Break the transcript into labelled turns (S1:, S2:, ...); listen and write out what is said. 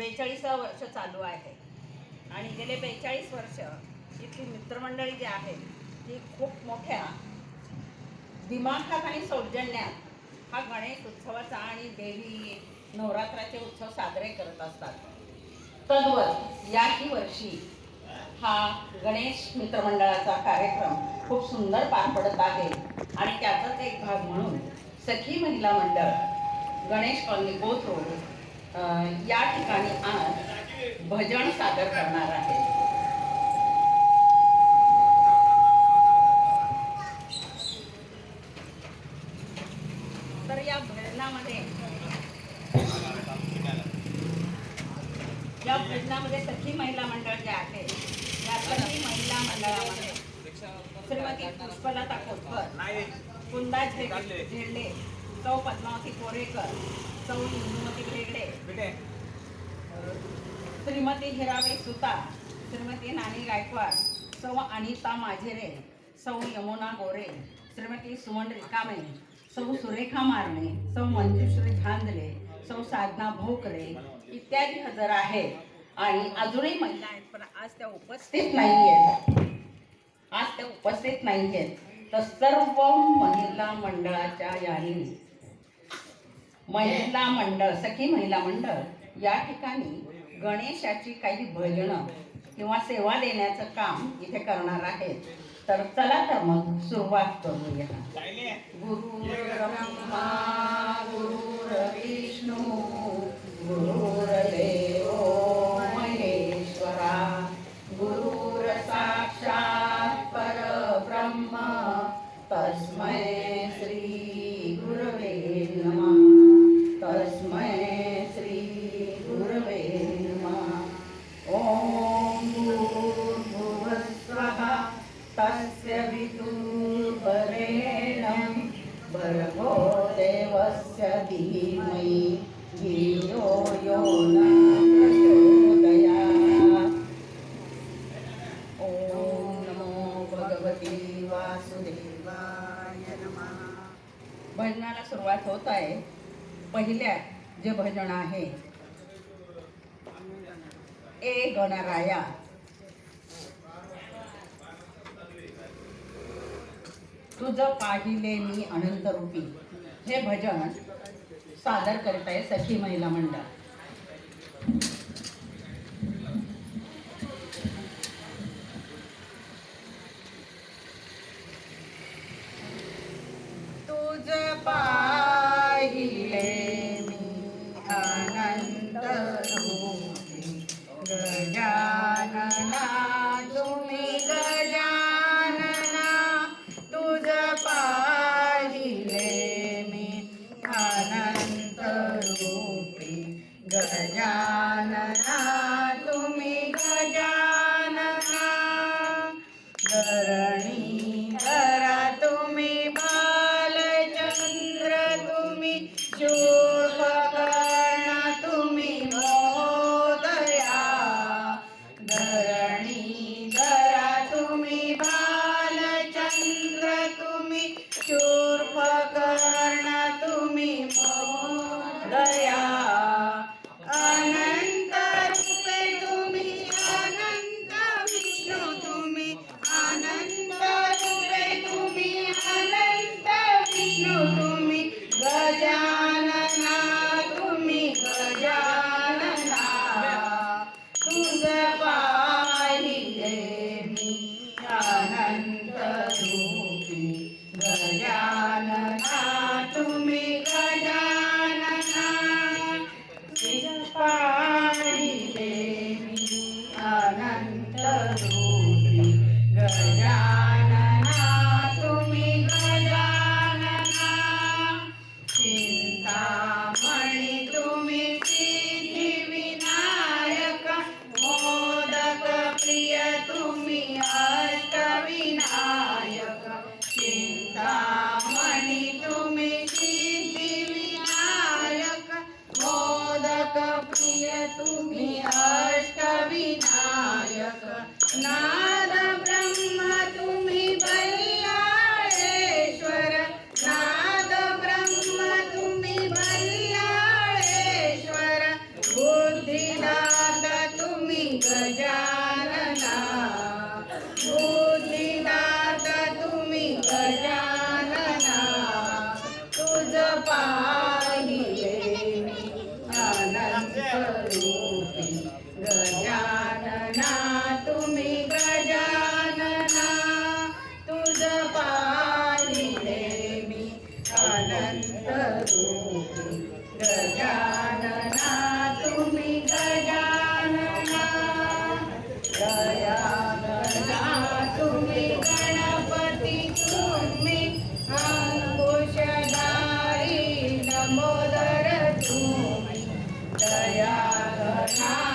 S1: बेचाळीसावं वर्ष चालू आहे. आणि गेले बेचाळीस वर्ष इथली मित्रमंडळी जी आहे ती खूप मोठ्या दिमाखात आणि सौजन्यात हा गणेश उत्सवाचा आणि देवी नवरात्राचे उत्सव साजरे करत असतात. तद्वत याही वर्षी हा गणेश मित्रमंडळाचा कार्यक्रम खूप सुंदर पार पडत आहे. आणि त्याचाच एक भाग म्हणून सखी महिला मंडळ गणेश कॉलनी गोथ रोड या ठिकाणी आज भजन सादर करणार आहे. तर या भजनामध्ये या भजनामध्ये सखी महिला मंडळ जे आहे या सखी महिला मंडळामध्ये श्रीमती पुष्पलता कोतकर कुंदा झे- झेंडे सौ पद्मावती कोरेकर सौ इंदुमती भेगडे श्रीमती हिराबाई सुता श्रीमती नानी गायकवाड सौ अनिता माझेरे सौ यमुना गोरे श्रीमती सुमन रिकामे सौ सुरेखा मारणे सौ मंजुश्री खांदले सौ साधना भोकरे इत्यादी हजर आहेत. आणि अजूनही महिला आहेत पण आज त्या उपस्थित नाही आहेत आज त्या उपस्थित नाही आहेत तर सर्व महिला मंडळाच्या याने महिला मंडळ सखी महिला मंडळ या ठिकाणी गणेशाची काही भजनं किंवा सेवा देण्याचं काम इथे करणार आहेत तर चला तर मग सुरुवात करूया. गुरु ब्रह्मा गुरुर विष्णू भजनाला सुरुवात होत आहे. पहिल्या जे भजन आहे ए गणराया. तुझं पाहिले मी अनंत रूपी हे भजन सादर करत आहे सखी महिला मंडळ. तुझ पाहिले मी गजानना गजानना कपिय प्रिय तुम्ही अष्टविनायक. नाद रूपी गजानना तुम्ही गजानना तुझ पाहिले मी अनंत रूपी Yes.